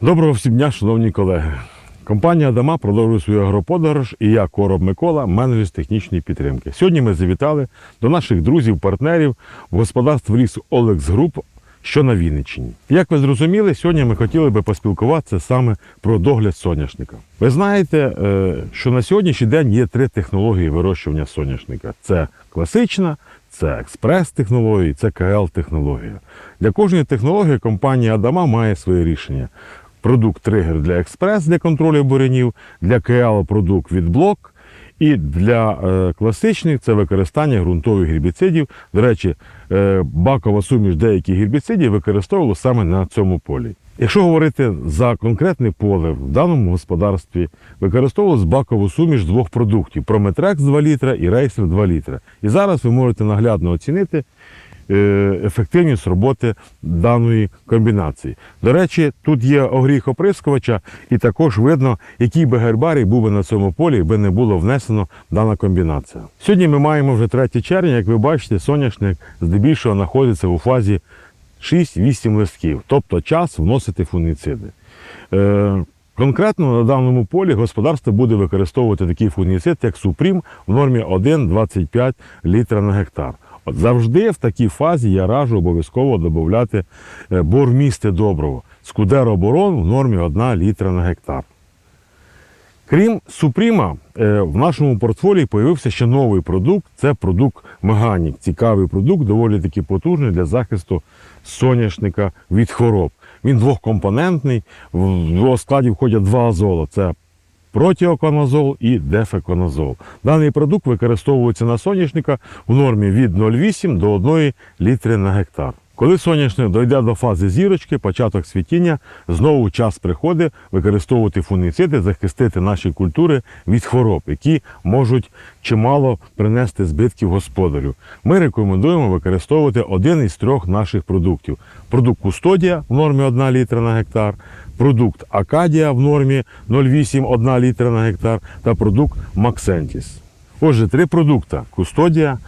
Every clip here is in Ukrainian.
Доброго всім дня, шановні колеги. Компанія Адама продовжує свою агроподорож і я, Короб Микола, менеджер з технічної підтримки. Сьогодні ми завітали до наших друзів, партнерів в господарство лісу Олекс Груп, що на Вінниччині. Як ви зрозуміли, сьогодні ми хотіли би поспілкуватися саме про догляд соняшника. Ви знаєте, е, що на сьогоднішній день є три технології вирощування соняшника: це класична, це експрес-технології, це КЛ-технологія. Для кожної технології компанія Адама має своє рішення. Продукт тригер для експрес для контролю бурянів, для КЛ продукт від блок. І для е, класичних це використання ґрунтових гербіцидів. До речі, е, бакова суміш деяких гербіцидів використовували саме на цьому полі. Якщо говорити за конкретне поле в даному господарстві, використовувалось бакову суміш двох продуктів: Прометрекс 2 літра і Рейсер 2 літра. І зараз ви можете наглядно оцінити ефективність роботи даної комбінації. До речі, тут є огріх оприскувача, і також видно, який би гербарій був би на цьому полі, якби не було внесено дана комбінація. Сьогодні ми маємо вже 3 червня, як ви бачите, соняшник здебільшого знаходиться у фазі 6-8 листків, тобто час вносити фунгіциди. Е, Конкретно на даному полі господарство буде використовувати такий фунгіцид, як Супрім в нормі 1,25 літра на гектар. От завжди в такій фазі я раджу обов'язково додати е, бормісти доброго. Скудероборон в нормі 1 літра на гектар. Крім Супріма, е, в нашому портфолі з'явився ще новий продукт це продукт Меганік. Цікавий продукт, доволі таки потужний для захисту соняшника від хвороб. Він двохкомпонентний, в його складі входять два азола. Це протіоконазол і дефеконазол. Даний продукт використовується на соняшника в нормі від 0,8 до 1 літри на гектар. Коли соняшник дойде до фази зірочки, початок світіння, знову час приходить використовувати фунгіциди, захистити наші культури від хвороб, які можуть чимало принести збитків господарю. Ми рекомендуємо використовувати один із трьох наших продуктів: продукт Кустодія в нормі 1 літра на гектар, продукт Акадія в нормі 0,8 1 літра на гектар та продукт Максентіс. Отже, три продукти: Кустодія,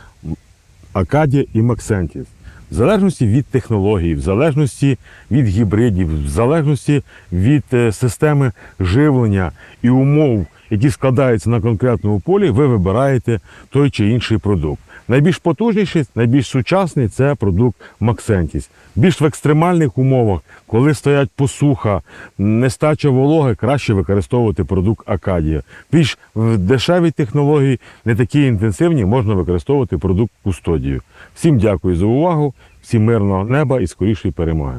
Акадія і Максентіс. В залежності від технологій, в залежності від гібридів, в залежності від е, системи живлення і умов, які складаються на конкретному полі, ви вибираєте той чи інший продукт. Найбільш потужніший, найбільш сучасний це продукт Максентіс. Більш в екстремальних умовах, коли стоять посуха, нестача вологи, краще використовувати продукт Акадія. Більш в дешевій технології, не такі інтенсивні, можна використовувати продукт Кустодію. Всім дякую за увагу, всім мирного неба і скорішої перемоги.